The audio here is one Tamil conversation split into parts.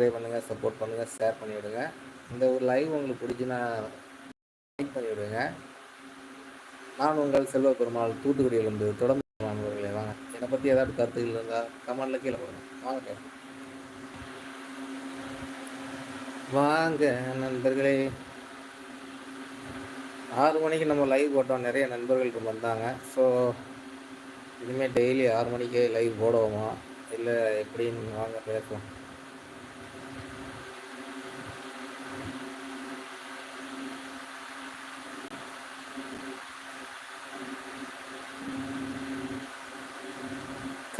சப்ஸ்கிரைப் பண்ணுங்கள் சப்போர்ட் பண்ணுங்கள் ஷேர் பண்ணிவிடுங்க. இந்த ஒரு லைவ் உங்களுக்கு பிடிச்சுன்னா லைக் பண்ணிவிடுங்க. நான் உங்கள் செல்வ பெருமாள் தூத்துக்குடியிலிருந்து தொடர்ந்து நண்பர்களே வாங்க. என்னை பற்றி ஏதாவது கருத்துகள் இருந்தால் கமெண்டில் கீழே போடுங்க. வாங்க கேட்போம். வாங்க நண்பர்களே. ஆறு மணிக்கு நம்ம லைவ் போட்டோம். நிறைய நண்பர்கள் வந்தாங்க. ஸோ இனிமேல் டெய்லி ஆறு மணிக்கு லைவ் போடுவோமா? இல்லை எப்படின்னு வாங்க பேசலாம்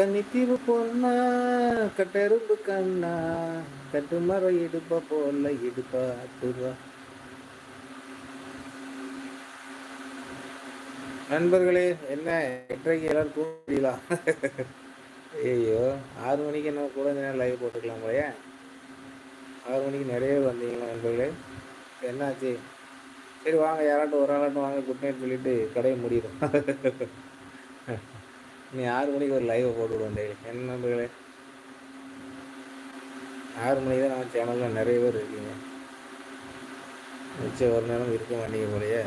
கன்னித்தீவு பொண்ணா கட்டெரும்பு கண்ணா கட்டு மரம் இடுப்ப போல இடுப்பா அட்டுருவா நண்பர்களே என்ன எட்டரைக்கு எல்லாரும் தூங்கிடலா ஐயோ ஆறு மணிக்கு என்ன கூட நேரம் லைவ் போட்டுக்கலாம் போலயே. ஆறு மணிக்கு நிறைய வந்தீங்களா நண்பர்களே? என்னாச்சு? சரி வாங்க யாராட்டும் ஒரு ஆளாட்டும் வாங்க குட் நைட் சொல்லிட்டு கடையை முடியும் நீ ஆறு மணிக்கு ஒரு லைவை போட்டு விடுவோம் டெய்லி என்ன நண்பர்களே. ஆறு மணிக்கு தான் நம்ம சேனலில் நிறைய பேர் இருக்கீங்க. மிச்சம் ஒரு நேரம் இருக்க மாட்டீங்க போலயே.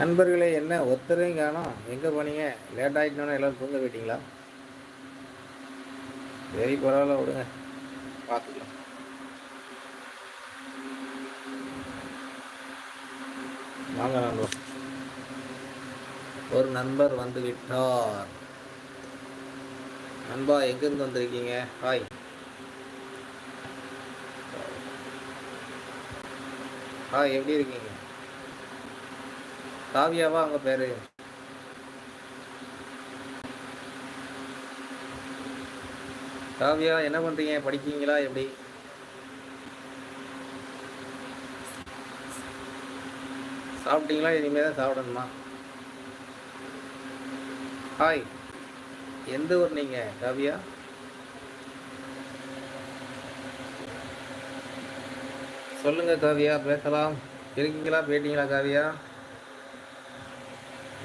நண்பர்களே என்ன? ஒருத்தரையும் காணோம். எங்கே போனீங்க? லேட் ஆகிட்டோன்னா எல்லோரும் தூங்க போயிட்டீங்களா? சரி பரவாயில்ல விடுங்க பார்த்துக்கலாம். வாங்க நண்பர் ஒரு நண்பர் வந்து விட்டார். நண்பா எங்கேருந்து வந்திருக்கீங்க? ஹாய். ஹாய் எப்படி இருக்கீங்க? காவியாவா அவங்க பேரு? காவியா என்ன பண்றீங்க? படிக்கிறீங்களா? எப்படி? சாப்பிட்டீங்களா? இனிமேல் தான் சாப்பிடணுமா? ஹாய் எந்த ஊர் நீங்க காவியா? சொல்லுங்க காவியா. பேசலாம். இருக்கீங்களா? போயிட்டீங்களா காவியா?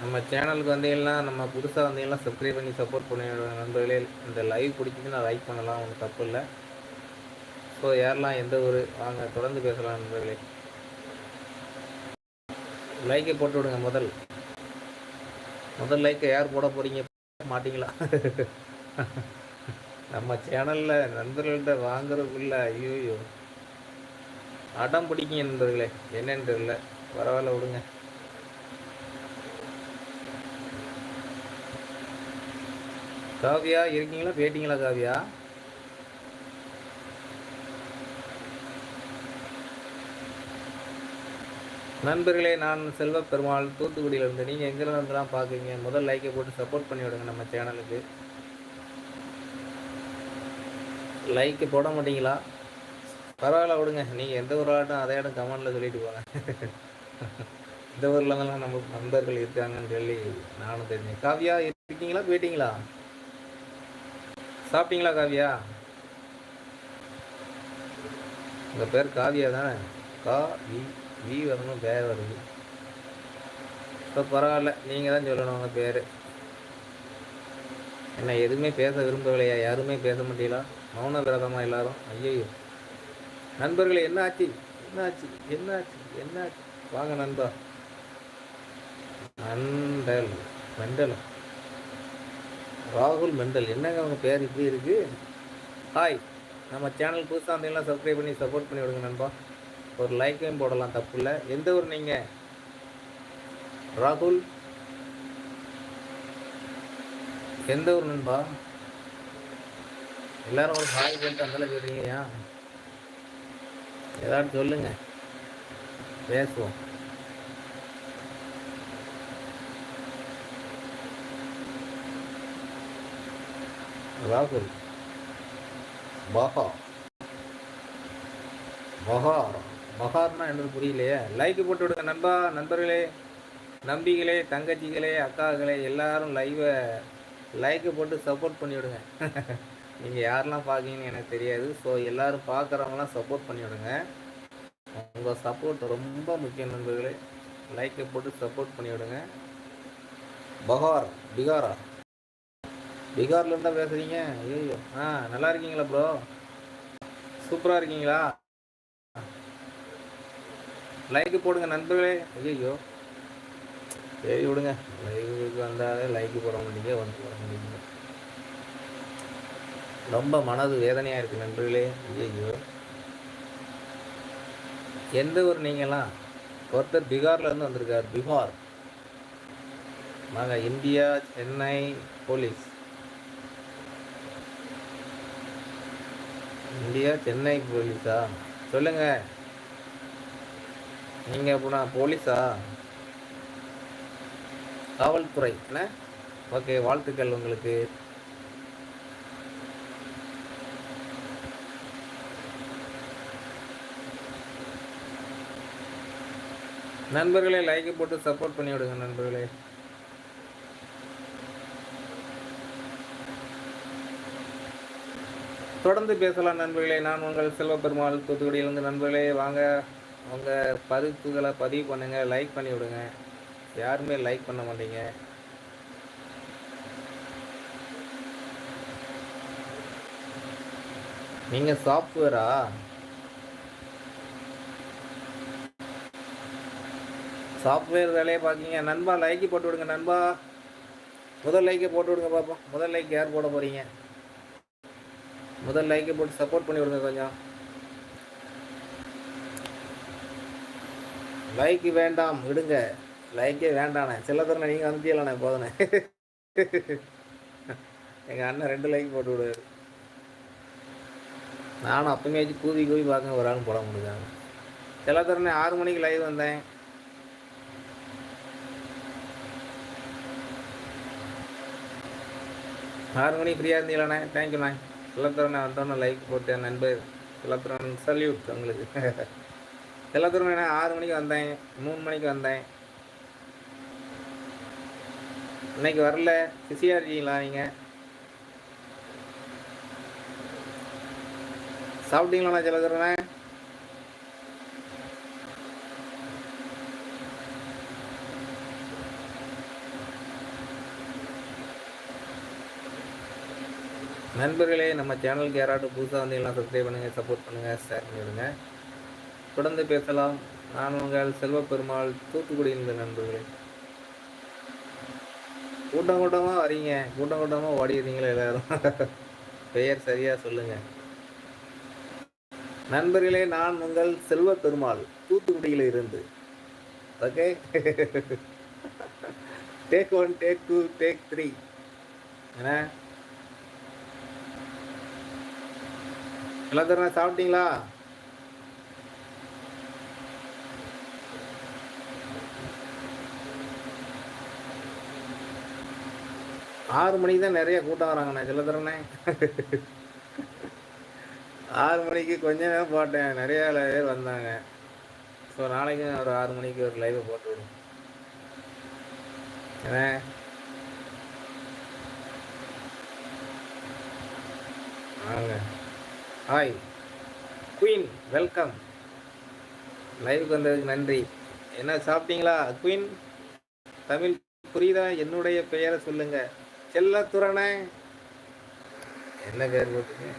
நம்ம சேனலுக்கு வந்தீங்கன்னா நம்ம புதுசாக வந்தீங்கன்னா சப்ஸ்கிரைப் பண்ணி சப்போர்ட் பண்ணி நண்பர்களே. இந்த லைவ் பிடிச்சிங்கன்னா லைக் பண்ணலாம். ஒன்றும் தப்பு இல்லை. ஸோ யாரெல்லாம் எந்த ஒரு வாங்க தொடர்ந்து பேசலாம் நண்பர்களே. லைக்கை போட்டு விடுங்க முதல். முதல் லைக்கை யார் போட போகிறீங்க மாட்டிங்களா? நம்ம சேனலில் நண்பர்கள்ட்ட வாங்குறதுக்குள்ள ஐயோ அடம் பிடிக்கும் நண்பர்களே. என்னன்னு தெரியல. பரவாயில்ல விடுங்க. காவியா இருக்கீங்களா? போயிட்டீங்களா காவியா? நண்பர்களே நான் செல்வ பெருமாள் தூத்துக்குடியிலேருந்து. நீங்கள் எங்கேருந்துலாம் பார்க்குறீங்க? முதல் லைக்கை போட்டு சப்போர்ட் பண்ணி விடுங்க நம்ம சேனலுக்கு லைக்கு போட மாட்டீங்களா? பரவாயில்ல விடுங்க. நீங்கள் எந்த ஒரு ஆட்டம் அதே இடம் கமெண்டில் சொல்லிட்டு போங்க. இந்த ஊரில் நம்ம நண்பர்கள் இருக்காங்கன்னு சொல்லி நானும் தெரிஞ்சேன். காவியா இருக்கீங்களா? போயிட்டீங்களா சாப்பிட்டீங்களா காவியா? உங்கள் பேர் காவியா தானே? கா வி வி வரணும் பேர் வருது. இப்போ பரவாயில்ல நீங்கள் தான் சொல்லணும் உங்கள் பேர். என்ன எதுவுமே பேச விரும்பவில்லையா? யாருமே பேச மாட்டீங்களா? மௌன விரதமா எல்லாரும்? ஐயோ நண்பர்களே என்ன ஆச்சு? என்ன ஆச்சு? என்ன ஆச்சு? என்ன ஆச்சு? வாங்க நண்பா. மண்டல் மெண்டல் ராகுல் மெண்டல் என்னங்க அவங்க பேர் இப்படி இருக்குது ஹாய் நம்ம சேனல் புதுசாக இருந்தீங்கன்னா சப்ஸ்கிரைப் பண்ணி சப்போர்ட் பண்ணி விடுங்க நண்பா. ஒரு லைக்கையும் போடலாம் தப்பு இல்லை. எந்த ஊர் நீங்கள் ராகுல்? எந்த ஊர் நண்பா? எல்லாரும் ஒரு ஹாய் பண்ணிட்டு அந்தளவு சொல்கிறீங்க ஏன்? ஏதாச்சும் சொல்லுங்கள் பேசுவோம். ராகுல் பஹா பஹார் பஹார்னா என்னது புரியலையே? லைக் போட்டு விடுங்க நண்பா நண்பர்களே. நம்பிகளே தங்கச்சிகளே அக்காக்களே எல்லாரும் லைவை லைக்கு போட்டு சப்போர்ட் பண்ணிவிடுங்க நீங்கள் யாரெல்லாம் பார்க்கீங்கன்னு எனக்கு தெரியாது. ஸோ எல்லோரும் பார்க்குறவங்களாம் சப்போர்ட் பண்ணிவிடுங்க உங்கள் சப்போர்ட் ரொம்ப முக்கியம் நண்பர்களே. லைக்கை போட்டு சப்போர்ட் பண்ணிவிடுங்க பகார் பிகாரா? பீகார்ல இருந்தா பேசுறீங்க? ஐயோ ஆ நல்லா இருக்கீங்களா ப்ரோ சூப்பராக இருக்கீங்களா? லைக் போடுங்க நண்பர்களே. ஐயோ சரி விடுங்க. லைக்கு வந்தாலே லைக் போட முடியுங்க வந்து போட முடியுங்க ரொம்ப மனது வேதனையாக இருக்குது நண்பர்களே. ஐயோ எந்த ஊர் நீங்களாம் ஒருத்தர் பீகார்ல இருந்து வந்திருக்கார் பீகார். நாங்கள் India Chennai police. India Chennai போலீஸா? சொல்லுங்க. நீங்க அப்படின்னா போலீஸா? காவல்துறை என்ன? ஓகே வாழ்த்துக்கள் உங்களுக்கு. நண்பர்களே லைக் போட்டு சப்போர்ட் பண்ணி விடுங்க நண்பர்களே. தொடர்ந்து பேசலாம் நண்பர்களே. நான் உங்கள் செல்வப்பெருமாள் தூத்துக்குடியிலிருந்து நண்பர்களே. வாங்க உங்கள் பதிப்புகளை பதிவு பண்ணுங்கள் லைக் பண்ணி விடுங்க. யாருமே லைக் பண்ண மாட்டீங்க. நீங்கள் சாஃப்ட்வேரா சாஃப்ட்வேர் வேலையை பார்க்கீங்க நண்பா லைக்கு போட்டு விடுங்க நண்பா. முதல் லைக்கை போட்டு விடுங்க பார்ப்போம் முதல் லைக் யார் போட போகிறீங்க முதல் லைக்கை போட்டு சப்போர்ட் பண்ணி விடுங்க கொஞ்சம் லைக் வேண்டாம் விடுங்க. லைக்கே வேண்டாண்ணே. சில நீங்கள் வந்துட்டீங்களாண்ணே போதுண்ணே. எங்கள் அண்ணன் ரெண்டு லைக் போட்டு விடு. நானும் அப்பமே வச்சு கூவி கூவி பார்க்க ஒரு ஆள் போட முடியாது? சில தரணை ஆறு மணிக்கு லைவ் வந்தேன். ஆறு மணிக்கு ஃப்ரீயாக இருந்தீங்களாண்ணே? தேங்க்யூண்ணே சிலத்துறனை வந்தோன்னே லைக் போட்டேன் நண்பர் சிலத்துறன் சல்யூட் உங்களுக்கு. சிலத்துறன் ஆறு மணிக்கு வந்தேன் மூணு மணிக்கு வந்தேன். இன்னைக்கு வரல பிஸியாக இருக்கீங்களா நீங்கள் சாப்பிட்டீங்களாண்ணா சிலதுறனே நண்பர்களே நம்ம சேனலுக்கு யாராட்டும் புதுசாக வந்து எல்லாம் சப்ஸ்கிரைப் பண்ணுங்கள் சப்போர்ட் பண்ணுங்கள் ஷேர் பண்ணிவிடுங்க தொடர்ந்து பேசலாம். நான் உங்கள் செல்வப்பெருமாள் தூத்துக்குடியிலிருந்து நண்பர்களே. கூட்டம் கூட்டமாக வரீங்க. கூட்டம் கூட்டமாக ஓடிடுறீங்களா எல்லாரும்? பெயர் சரியாக சொல்லுங்கள் நண்பர்களே நான் உங்கள் செல்வப்பெருமாள் தூத்துக்குடியில் இருந்து. Okay take one take two take three எல்லாம் எல்லாத்தரும் சாப்பிட்டீங்களா? ஆறு மணிக்கு தான் நிறைய கூட்டம் வராங்கண்ணே சில ஆறு மணிக்கு கொஞ்ச நேரம் போட்டேன் நிறைய பேர் வந்தாங்க. ஸோ நாளைக்கும் ஒரு ஆறு மணிக்கு ஒரு லைவை போட்டு விடும் என்ன வாங்க. ஹாய் குயின் வெல்கம் லைவுக்கு வந்ததுக்கு நன்றி. என்ன சாப்பிட்டீங்களா? குயின் தமிழ் புரியுதா? என்னுடைய பெயரை சொல்லுங்க. செல்லத்துறனை. என்ன பேர் போட்டுங்க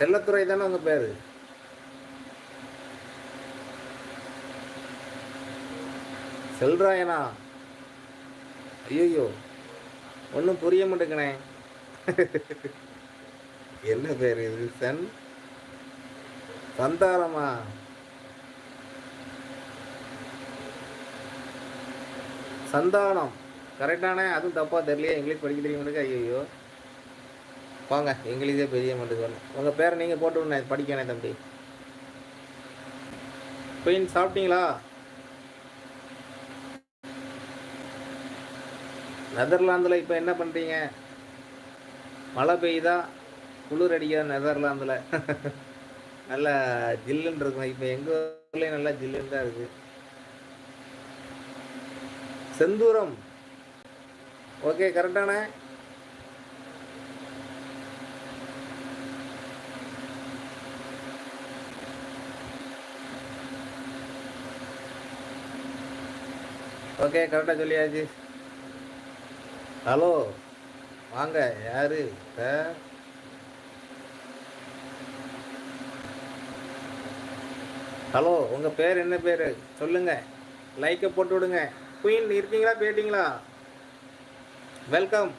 செல்லத்துறை தானே உங்கள் பேர்? செல்றாயனா? ஐயோ ஒன்றும் புரிய மாட்டேங்கண்ணே என்ன பேர் இது? சன்? சந்தானமா. சந்தானம் கரெக்டானே அதுவும் தப்பாக தெரியலையே. இங்கிலீஷ் படிக்க தெரியும் ஐயோ வாங்க இங்கிலீஷே பெரிய மாட்டேங்க உங்கள் பேரை நீங்கள் போட்டு விடணே படிக்கணே தம்பி. பெயின் சாப்பிட்டீங்களா? நெதர்லாந்தில் இப்போ என்ன பண்ணுறீங்க மழை பெய்யுதா? குளிர் அடிக்குதா நெதர்லாந்தில்? நல்லா ஜில்லுன்னு இருக்கும். இப்போ எங்கள் ஊர்லேயும் நல்லா ஜில்லுன்னு தான் இருக்குது செந்தூரம். ஓகே கரெக்டாண்ணே ஓகே கரெக்டாக சொல்லியாச்சு. ஹலோ வாங்க யாரு? சார் ஹலோ உங்கள் பேர் என்ன பேர்? சொல்லுங்க. லைக்கை போட்டு விடுங்க. குயின் இருக்கீங்களா போயிட்டீங்களா வெல்கம்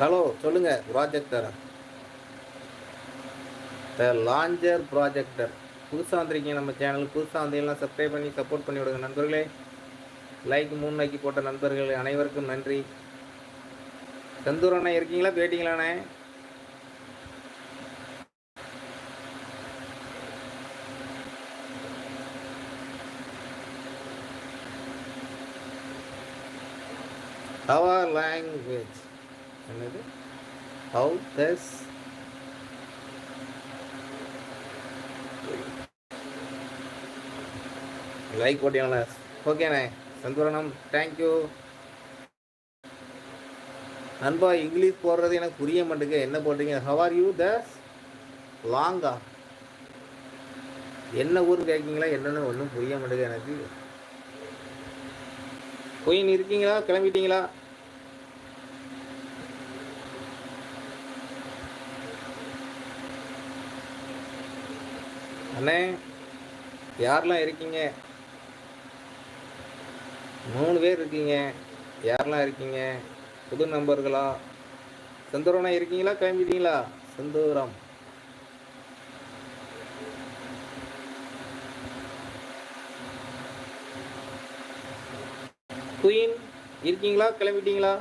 ஹலோ சொல்லுங்க ப்ராஜெக்டர் த லாஞ்சர் ப்ராஜெக்டர் புதுசாக வந்திருக்கீங்க நம்ம சேனல் புதுசாக வந்தீங்கன்னா சப்ஸ்கிரைப் பண்ணி சப்போர்ட் பண்ணி விடுங்க நண்பர்களே. லைக் மூணு லைக் போட்ட நண்பர்கள் அனைவருக்கும் நன்றி. செந்தூர் அண்ணா இருக்கீங்களா? போயிட்டீங்களாண்ணே our language. என்னது? How does லைக் போட்டீங்களா ஓகேண்ணே சந்தூரணம் தேங்க்யூ அன்பா இங்கிலீஷ் போடுறது எனக்கு புரிய மாட்டேங்க என்ன போட்டீங்க ஹவ் ஆர் யூ தஸ் லாங்கா என்ன ஊர் கேட்கீங்களா? என்னென்னு ஒன்றும் புரிய மாட்டேங்க எனக்கு. குயின் இருக்கீங்களா? கிளம்பிட்டீங்களா? அண்ணே யாரெல்லாம் இருக்கீங்க? மூணு பேர் இருக்கீங்க. யாரெல்லாம் இருக்கீங்க? புது நம்பர்களா செந்தூரம்னா இருக்கீங்களா? கிளம்பிட்டீங்களா? செந்தூரம். குயின் இருக்கீங்களா? கிளம்பிட்டீங்களா?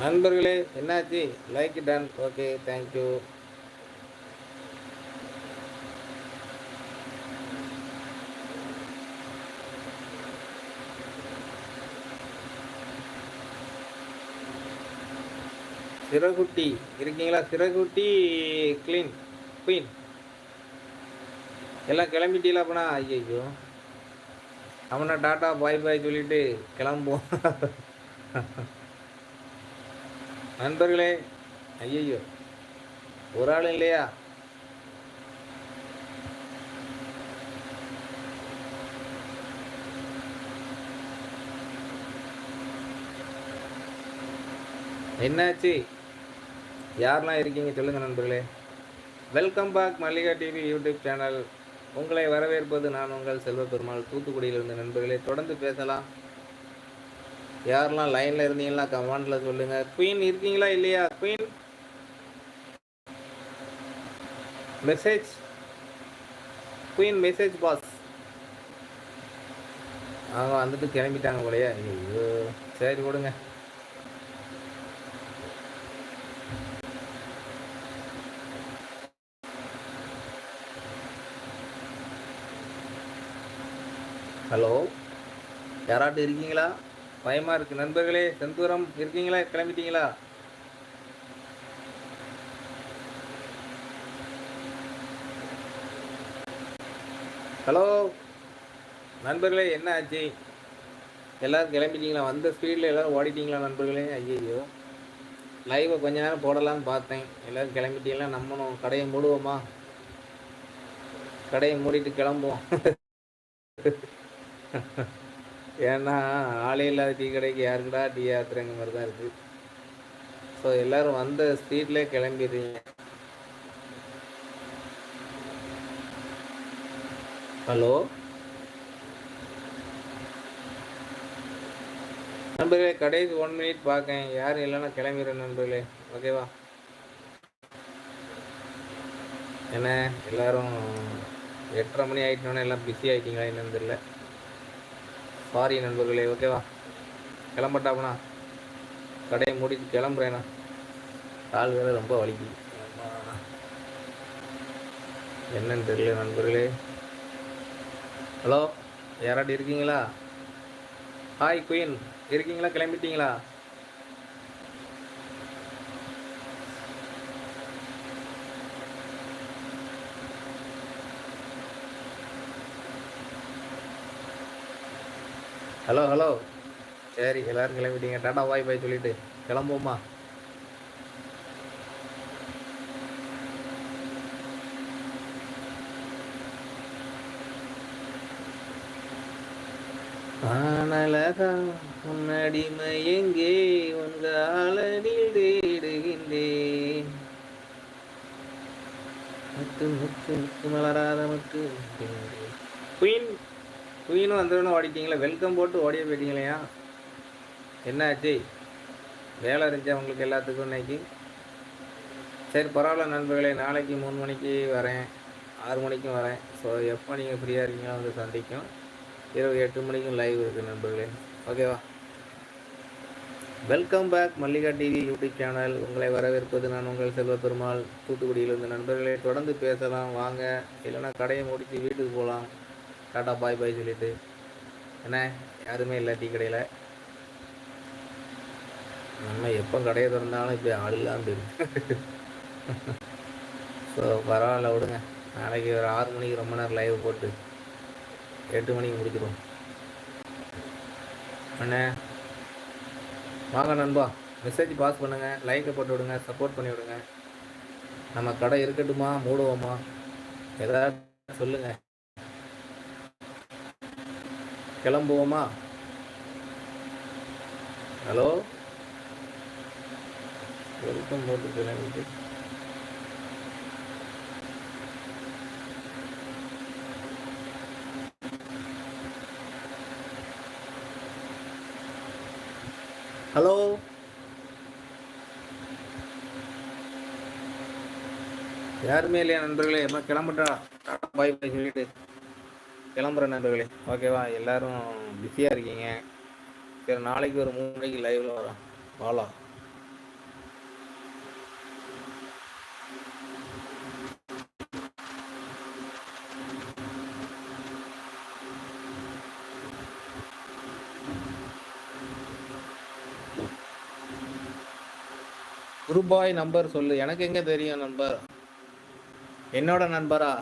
நண்பர்களே என்னாச்சு? Like done okay thank you சிறகுட்டி. இருக்கீங்களா? சிறகுட்டி க்ளீன் குயின் எல்லாம் கிளம்பிட்டீங்களா அப்பனா? ஐயோ அவனை டாட்டா பாய் பாய் சொல்லிட்டு கிளம்புவோம். நண்பர்களே ஐயோ ஒரு ஆள் இல்லையா? என்னாச்சு? யாரெல்லாம் இருக்கீங்க சொல்லுங்கள் நண்பர்களே. Welcome back Mallika TV YouTube channel உங்களை வரவேற்பது நான் உங்கள் செல்வ பெருமாள் தூத்துக்குடியிலிருந்து நண்பர்களே. தொடர்ந்து பேசலாம். யாரெல்லாம் லைனில் இருந்தீங்களா கமாண்டில் சொல்லுங்கள் குயின் இருக்கீங்களா இல்லையா queen message queen message boss அவங்க வந்துட்டு கிளம்பிட்டாங்க போலையா. ஐயோ சரி கொடுங்க ஹலோ? யாராட்டும் இருக்கீங்களா? பயமாக இருக்குது நண்பர்களே செந்தூரம் இருக்கீங்களா? கிளம்பிட்டீங்களா? ஹலோ? நண்பர்களே என்ன ஆச்சு? எல்லோரும் கிளம்பிட்டீங்களா? வந்த ஸ்பீடில் எல்லோரும் ஓடிட்டீங்களா நண்பர்களே? ஐயோ லைவை கொஞ்ச நேரம் போடலான்னு பார்த்தேன். எல்லோரும் கிளம்பிட்டீங்களா? நம்மளும் கடையை மூடுவோமா? கடையை மூடிட்டு கிளம்புவோம். ஏன்னா ஆளே இல்லாத டீ கடைக்கு யாருக்குடா டீ ஆத்துறங்க மாதிரி தான் இருக்குது ஸோ எல்லோரும் வந்த ஸ்பீட்லேயே கிளம்பிடுறீங்க. ஹலோ? நண்பர்களே கடைசி ஒன் மினிட் பார்க்கேன் யாரும் இல்லைன்னா கிளம்பிடுறேன் நண்பர்களே. ஓகேவா என்ன? எல்லாரும் எட்டரை மணி ஆகிட்டோன்னே எல்லாம் பிஸி ஆகிட்டீங்களா என்னன்னு தெரியல. சாரி நண்பர்களே ஓகேவா கிளம்பட்டாப்பண்ணா கடையை மூடிட்டு கிளம்புறேண்ணா கால் வேறு ரொம்ப வலிக்குது. என்னன்னு தெரியல நண்பர்களே. ஹலோ யாராட்டி இருக்கீங்களா? ஹாய் குயின் இருக்கீங்களா? கிளம்பிட்டீங்களா? ஹலோ ஹலோ சரி எல்லாரும் கிளம்பிட்டீங்க. டாடா பாய் பாய் சொல்லிட்டு. கிளம்புவோமா? ஆனலகா உன்னடிமை எங்கே? உங்க ஆளனில் தேடுகின்றேன். முத்து முத்து முத்து மலராத முத்து. குயின் குயினும் வந்தவனும் ஓடிட்டீங்களா வெல்கம் போட்டு ஓடிய போயிட்டீங்களையா? என்னாச்சு? வேலை இருந்துச்சா உங்களுக்கு எல்லாத்துக்கும் இன்னைக்கு? சரி பரவாயில்ல நண்பர்களே நாளைக்கு மூணு மணிக்கு வரேன். ஆறு மணிக்கும் வரேன். ஸோ எப்போ நீங்கள் ஃப்ரீயாக இருக்கீங்களோ வந்து சந்திக்கும். இரவு எட்டு மணிக்கும் லைவ் இருக்குது நண்பர்களே. ஓகேவா welcome back Mallika TV YouTube channel உங்களை வரவேற்பது நான் உங்கள் செல்வ பெருமாள் தூத்துக்குடியிலிருந்து நண்பர்களே தொடர்ந்து பேசலாம். வாங்க. இல்லைன்னா கடையை முடித்து வீட்டுக்கு போகலாம். டாட்டா பாய் பாய் சொல்லிட்டு. என்ன? யாருமே இல்லை டீ கடையில். நம்ம எப்போ கடையை திறந்தாலும் இப்போ ஆள் இல்லாமல் ஸோ பரவாயில்ல விடுங்க. நாளைக்கு ஒரு ஆறு மணிக்கு ரொம்ப நேரம் லைவ் போட்டு எட்டு மணிக்கு முடிச்சிடும் அண்ணே. வாங்க நண்பா. மெசேஜ் பாஸ் பண்ணுங்கள் லைக்கை போட்டு விடுங்க சப்போர்ட் பண்ணி விடுங்க. நம்ம கடை இருக்கட்டுமா மூடுவோமா? ஏதாவது சொல்லுங்கள் கிளம்புவோமா? ஹலோ? வெல்கம் போட்டு கிளம்பிட்டு ஹலோ? யாருமே இல்லையா நண்பர்களே? என்ன கிளம்பட்டா டாடா பாய் பாய் சொல்லிட்டு. கிளம்புற நண்பர்களே. ஓகேவா எல்லாரும் பிஸியாக இருக்கீங்க. சரி நாளைக்கு ஒரு மூணு மணிக்கு லைவில் வரோம். வாழா குருபாய் நம்பர் சொல்லு. எனக்கு எங்க தெரியும் நம்பர் என்னோட நண்பரா?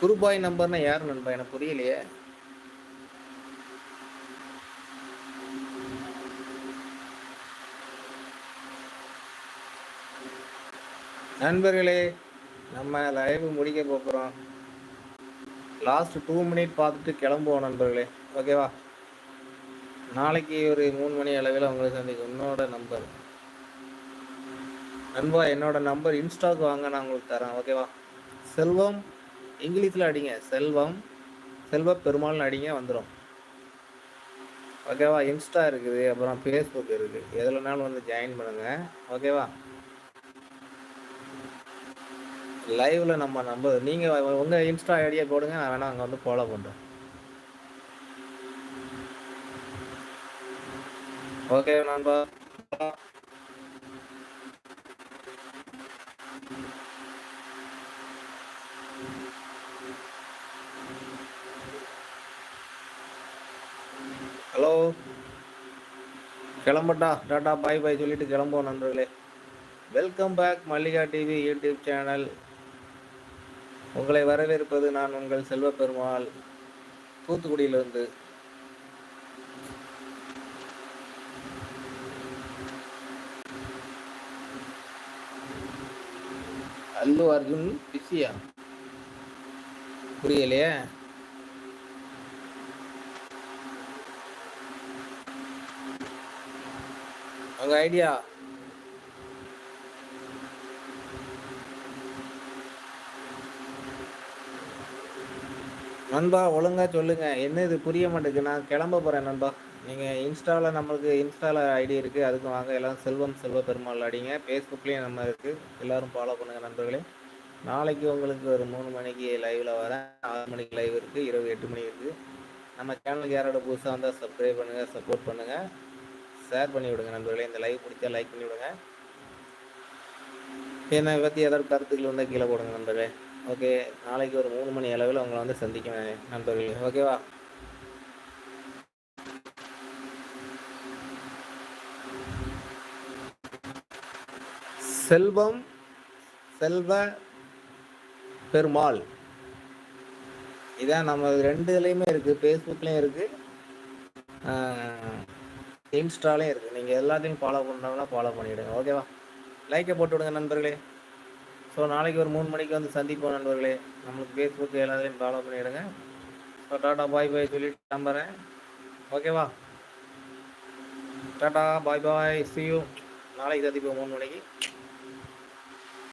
குருபாய் நம்பர்னா யார் நண்பா? எனக்கு புரியலையே. நண்பர்களே நம்ம லைவ் முடிக்க போகிறோம் லாஸ்ட் டூ மினிட் பார்த்துட்டு கிளம்புவோம் நண்பர்களே. ஓகேவா நாளைக்கு ஒரு மூணு மணி அளவில் உங்களை சந்திக்கும் என்னோட நம்பர் நண்பா என்னோட நம்பர் இன்ஸ்டாக்கு வாங்க நான் உங்களுக்கு தரேன். ஓகேவா செல்வம் இங்கிலீஷில் அடிங்க. செல்வம் செல்வ பெருமாள்னு அடிங்க வந்துடும் ஓகேவா? இன்ஸ்டா இருக்குது அப்புறம் ஃபேஸ்புக் இருக்குது. எதுலனாலும் வந்து ஜாயின் பண்ணுங்கள் ஓகேவா? லைவில் நம்ம நம்ப நீங்கள் உங்கள் இன்ஸ்டா ஐடியா போடுங்க நான் வேணால் அங்கே வந்து ஃபாலோ பண்ணுறோம் ஓகே நண்பா. ஹலோ. கிளம்பட்டா. டாட்டா பாய் பாய் சொல்லிட்டு கிளம்புவோம் நண்பர்களே. Welcome back Mallika TV YouTube channel உங்களை வரவேற்பது நான் உங்கள் செல்வ பெருமாள் தூத்துக்குடியிலிருந்து. அல்லு அர்ஜுன் பிஸியா? புரியலையே? உங்க ஐடியா நண்பா ஒழுங்கா சொல்லுங்க. என்ன இது புரிய மாட்டேங்குது. நான் கிளம்ப போறேன் நண்பா. நீங்க இன்ஸ்டாவில் நம்மளுக்கு இன்ஸ்டாவில் ஐடி இருக்கு. அதுக்கு வாங்க. எல்லாம் செல்வம் செல்வ பெருமாள் அடிங்க. ஃபேஸ்புக்லேயும் நம்ம இருக்கு. எல்லாரும் ஃபாலோ பண்ணுங்க நண்பர்களே. நாளைக்கு உங்களுக்கு ஒரு மூணு மணிக்கு லைவ்ல வரேன். ஆறு மணிக்கு லைவ் இருக்கு. இரவு எட்டு மணி இருக்கு. நம்ம சேனலுக்கு யாரோட புதுசாக வந்தால் சப்ஸ்கிரைப் பண்ணுங்கள் சப்போர்ட் பண்ணுங்கள் ஷேர் பண்ணி விடுங்க நண்பர்களே. இந்த லைவ் பிடிச்சா லைக் பண்ணி விடுங்க. என்னை பற்றி ஏதாவது கருத்துக்கள் வந்தால் கீழே போடுங்க நண்பர்களே. ஓகே நாளைக்கு ஒரு மூணு மணி அளவில் உங்களை வந்து சந்திக்கிறேன் நண்பர்களே. ஓகேவா செல்வம் செல்வ பெருமாள். இதான் நம்ம ரெண்டு இதுலேயுமே இருக்குது ஃபேஸ்புக்லேயும் இருக்குது இன்ஸ்டாலையும் இருக்குது நீங்கள் எல்லாத்தையும் ஃபாலோ பண்ணுறவங்களா ஃபாலோ பண்ணிவிடுங்க ஓகேவா லைக்கை போட்டு விடுங்க நண்பர்களே. ஸோ நாளைக்கு ஒரு மூணு மணிக்கு வந்து சந்திப்போம் நண்பர்களே. நம்மளுக்கு ஃபேஸ்புக் எல்லாத்தையும் ஃபாலோ பண்ணிவிடுங்க ஸோ டாட்டா பாய் பாய் சொல்லிட்டு நம்புகிறேன் ஓகேவா டாட்டா பாய் பாய் சியூ நாளைக்கு சந்திப்போம் மூணு மணிக்கு.